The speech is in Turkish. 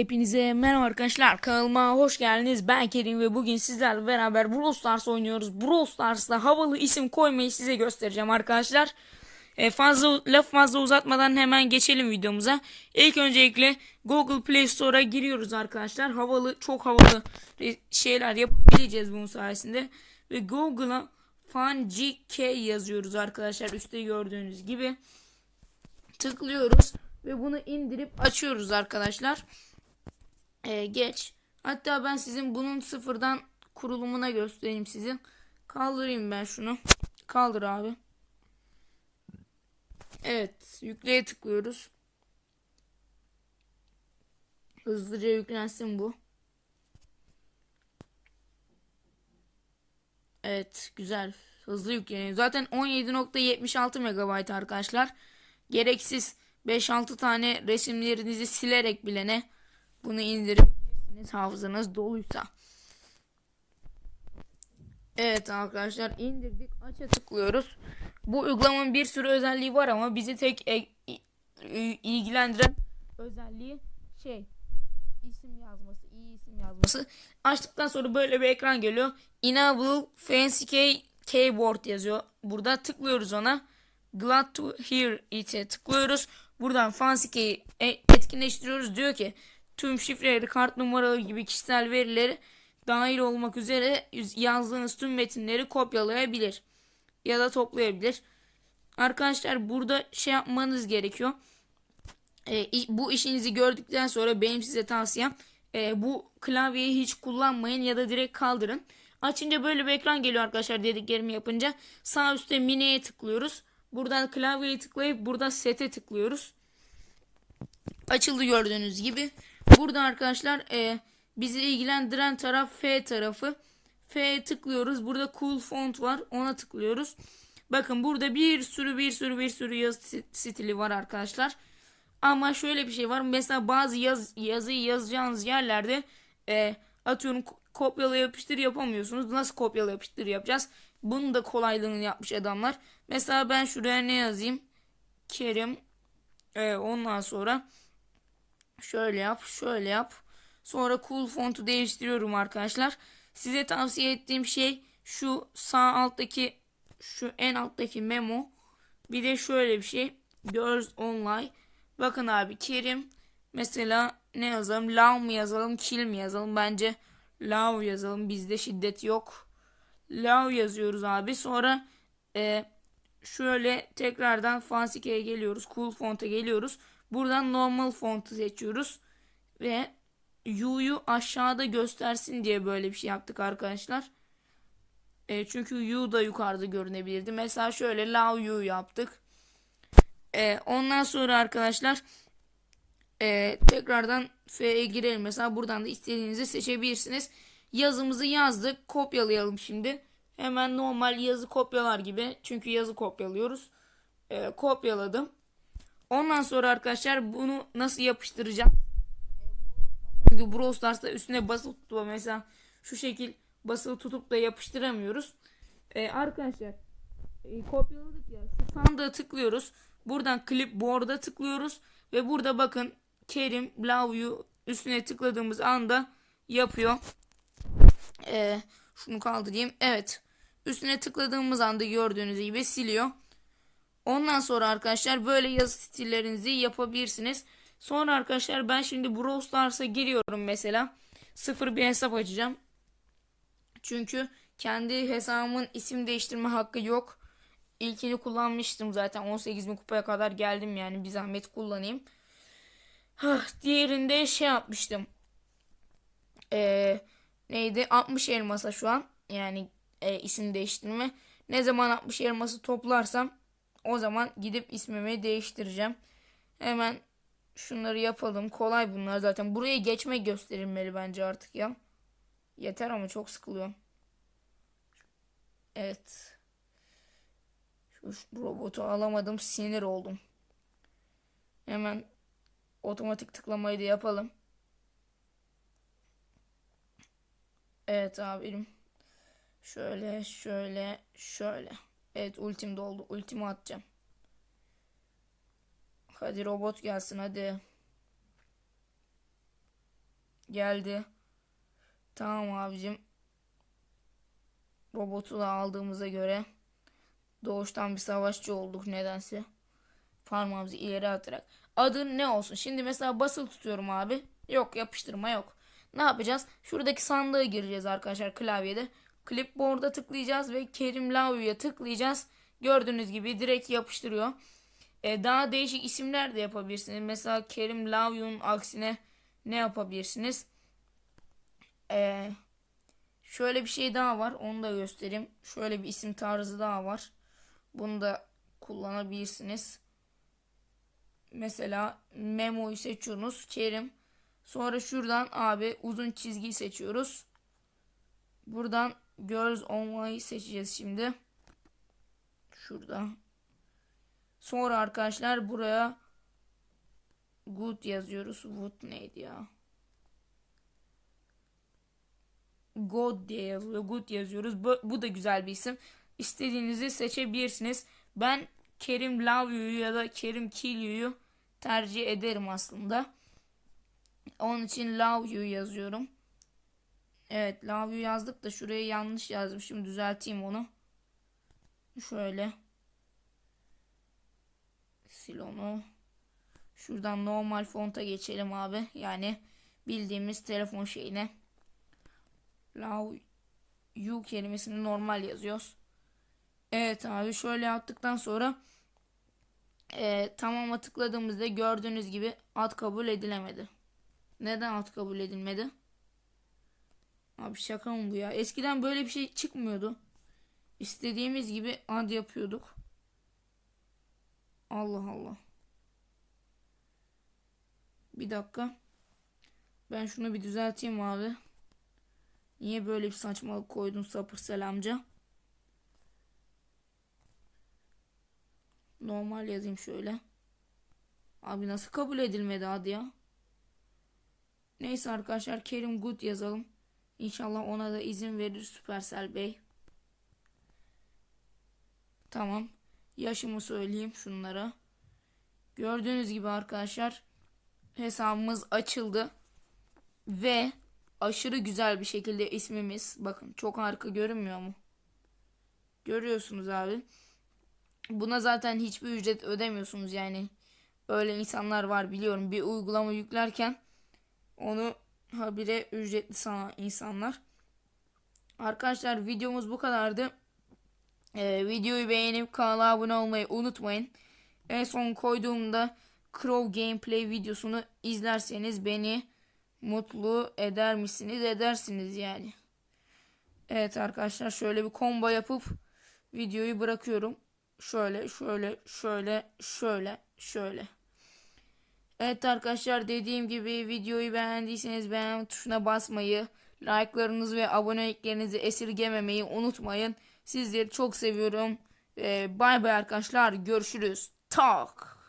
Hepinize merhaba arkadaşlar kanalıma hoş geldiniz. Ben Kerim ve bugün sizlerle beraber Brawl Stars oynuyoruz. Brawl Stars'ta havalı isim koymayı size göstereceğim arkadaşlar. E, fazla laf fazla uzatmadan hemen geçelim videomuza. İlk öncelikle Google Play Store'a giriyoruz arkadaşlar. Havalı çok havalı şeyler yapabileceğiz bunun sayesinde. Ve Google'a FunGK yazıyoruz arkadaşlar üstte gördüğünüz gibi. Tıklıyoruz ve bunu indirip açıyoruz arkadaşlar. Ee, geç. Hatta ben sizin bunun sıfırdan kurulumuna göstereyim size. Kaldırayım ben şunu. Kaldır abi. Evet, yükleye tıklıyoruz. Hızlıca yüklensin bu. Evet, güzel. Hızlı yükleniyor. Zaten 17.76 MB arkadaşlar. Gereksiz 5-6 tane resimlerinizi silerek bilene bunu indirebilirsiniz hafızanız doluysa. Evet arkadaşlar indirdik aça tıklıyoruz. Bu uygulamanın bir sürü özelliği var ama bizi tek e, ilgilendiren özelliği şey isim yazması, iyi isim yazması. Açtıktan sonra böyle bir ekran geliyor. Enable Fancy Key Keyboard yazıyor. Burada tıklıyoruz ona. Glad to hear it'e tıklıyoruz. Buradan Fancy Key'i etkinleştiriyoruz. Diyor ki tüm şifreleri, kart numaraları gibi kişisel verileri dahil olmak üzere yazdığınız tüm metinleri kopyalayabilir ya da toplayabilir. Arkadaşlar burada şey yapmanız gerekiyor. E, bu işinizi gördükten sonra benim size tavsiyem e, bu klavyeyi hiç kullanmayın ya da direkt kaldırın. Açınca böyle bir ekran geliyor arkadaşlar dediklerimi yapınca. Sağ üstte mini'ye tıklıyoruz. Buradan klavyeyi tıklayıp burada sete tıklıyoruz. Açıldı gördüğünüz gibi. Burada arkadaşlar e, bizi ilgilendiren taraf F tarafı. F'ye tıklıyoruz. Burada cool font var. Ona tıklıyoruz. Bakın burada bir sürü bir sürü bir sürü yazı stili var arkadaşlar. Ama şöyle bir şey var. Mesela bazı yaz, yazıyı yazacağınız yerlerde e, atıyorum kopyala yapıştır yapamıyorsunuz. Nasıl kopyala yapıştır yapacağız? Bunu da kolaylığını yapmış adamlar. Mesela ben şuraya ne yazayım? Kerim. E, ondan sonra şöyle yap, şöyle yap. Sonra cool fontu değiştiriyorum arkadaşlar. Size tavsiye ettiğim şey şu sağ alttaki şu en alttaki memo. Bir de şöyle bir şey. Girls Online. Bakın abi Kerim mesela ne yazalım? Love mı yazalım? Kill mi yazalım? Bence love yazalım. Bizde şiddet yok. Love yazıyoruz abi. Sonra e, şöyle tekrardan Fancy'ye geliyoruz. Cool font'a geliyoruz. Buradan normal font'u seçiyoruz. Ve U'yu aşağıda göstersin diye böyle bir şey yaptık arkadaşlar. E, çünkü U da yukarıda görünebilirdi. Mesela şöyle Love U yaptık. E, ondan sonra arkadaşlar e, tekrardan F'ye girelim. Mesela buradan da istediğinizi seçebilirsiniz. Yazımızı yazdık. Kopyalayalım şimdi. Hemen normal yazı kopyalar gibi. Çünkü yazı kopyalıyoruz. E, kopyaladım. Ondan sonra arkadaşlar bunu nasıl yapıştıracağım? Çünkü Brawl Stars'ta üstüne basılı tutup mesela şu şekil basılı tutup da yapıştıramıyoruz. E, arkadaşlar e, kopyaladık ya. Şu sandığa tıklıyoruz. Buradan clipboard'a tıklıyoruz. Ve burada bakın Kerim Love You üstüne tıkladığımız anda yapıyor. E, şunu kaldırayım. Evet. Üstüne tıkladığımız anda gördüğünüz gibi siliyor. Ondan sonra arkadaşlar böyle yazı stillerinizi yapabilirsiniz. Sonra arkadaşlar ben şimdi Brawl Stars'a giriyorum mesela. Sıfır bir hesap açacağım. Çünkü kendi hesabımın isim değiştirme hakkı yok. İlkini kullanmıştım zaten 18 bin kupaya kadar geldim yani bir zahmet kullanayım. Hah, diğerinde şey yapmıştım. Ee, neydi 60 elmasa şu an yani e, isim değiştirme. Ne zaman 60 elması toplarsam o zaman gidip ismimi değiştireceğim. Hemen şunları yapalım. Kolay bunlar zaten. Buraya geçmek gösterilmeli bence artık ya. Yeter ama çok sıkılıyor. Evet. Şu robotu alamadım. Sinir oldum. Hemen otomatik tıklamayı da yapalım. Evet abim. Şöyle şöyle şöyle. Evet ultim doldu. Ultimi atacağım. Hadi robot gelsin hadi. Geldi. Tamam abicim. Robotu da aldığımıza göre doğuştan bir savaşçı olduk nedense. Parmağımızı ileri atarak. Adın ne olsun? Şimdi mesela basılı tutuyorum abi. Yok yapıştırma yok. Ne yapacağız? Şuradaki sandığa gireceğiz arkadaşlar klavyede. Clipboard'a tıklayacağız ve Kerim Lavyu'ya tıklayacağız. Gördüğünüz gibi direkt yapıştırıyor. E, daha değişik isimler de yapabilirsiniz. Mesela Kerim Lavyu'nun aksine ne yapabilirsiniz? E, şöyle bir şey daha var. Onu da göstereyim. Şöyle bir isim tarzı daha var. Bunu da kullanabilirsiniz. Mesela Memo'yu seçiyorsunuz. Kerim. Sonra şuradan abi uzun çizgiyi seçiyoruz. Buradan Girls Online'ı seçeceğiz şimdi. Şurada. Sonra arkadaşlar buraya Good yazıyoruz. Good neydi ya? God diye yazıyor. Good yazıyoruz. Bu, bu da güzel bir isim. İstediğinizi seçebilirsiniz. Ben Kerim Love You'yu ya da Kerim Kill You'yu tercih ederim aslında. Onun için You yazıyorum. Evet You yazdık da şuraya yanlış yazdım. Şimdi düzelteyim onu. Şöyle. Sil onu. Şuradan normal fonta geçelim abi. Yani bildiğimiz telefon şeyine. You kelimesini normal yazıyoruz. Evet abi şöyle yaptıktan sonra e, tamama tıkladığımızda gördüğünüz gibi ad kabul edilemedi. Neden ad kabul edilmedi? Abi şaka mı bu ya? Eskiden böyle bir şey çıkmıyordu. İstediğimiz gibi ad yapıyorduk. Allah Allah. Bir dakika. Ben şunu bir düzelteyim abi. Niye böyle bir saçmalık koydun sapır selamca? Normal yazayım şöyle. Abi nasıl kabul edilmedi adı ya? Neyse arkadaşlar Kerim Good yazalım. İnşallah ona da izin verir Süpersel Bey. Tamam. Yaşımı söyleyeyim şunlara. Gördüğünüz gibi arkadaşlar hesabımız açıldı. Ve aşırı güzel bir şekilde ismimiz. Bakın çok harika görünmüyor mu? Görüyorsunuz abi. Buna zaten hiçbir ücret ödemiyorsunuz yani. Öyle insanlar var biliyorum. Bir uygulama yüklerken onu habire ücretli sana insanlar. Arkadaşlar videomuz bu kadardı. Ee, videoyu beğenip kanala abone olmayı unutmayın. En son koyduğumda Crow gameplay videosunu izlerseniz beni mutlu eder misiniz? Edersiniz yani. Evet arkadaşlar şöyle bir combo yapıp videoyu bırakıyorum. Şöyle şöyle şöyle şöyle şöyle. Evet arkadaşlar dediğim gibi videoyu beğendiyseniz beğen tuşuna basmayı, like'larınızı ve aboneliklerinizi esirgememeyi unutmayın. Sizleri çok seviyorum. Bay bay arkadaşlar görüşürüz. Tak.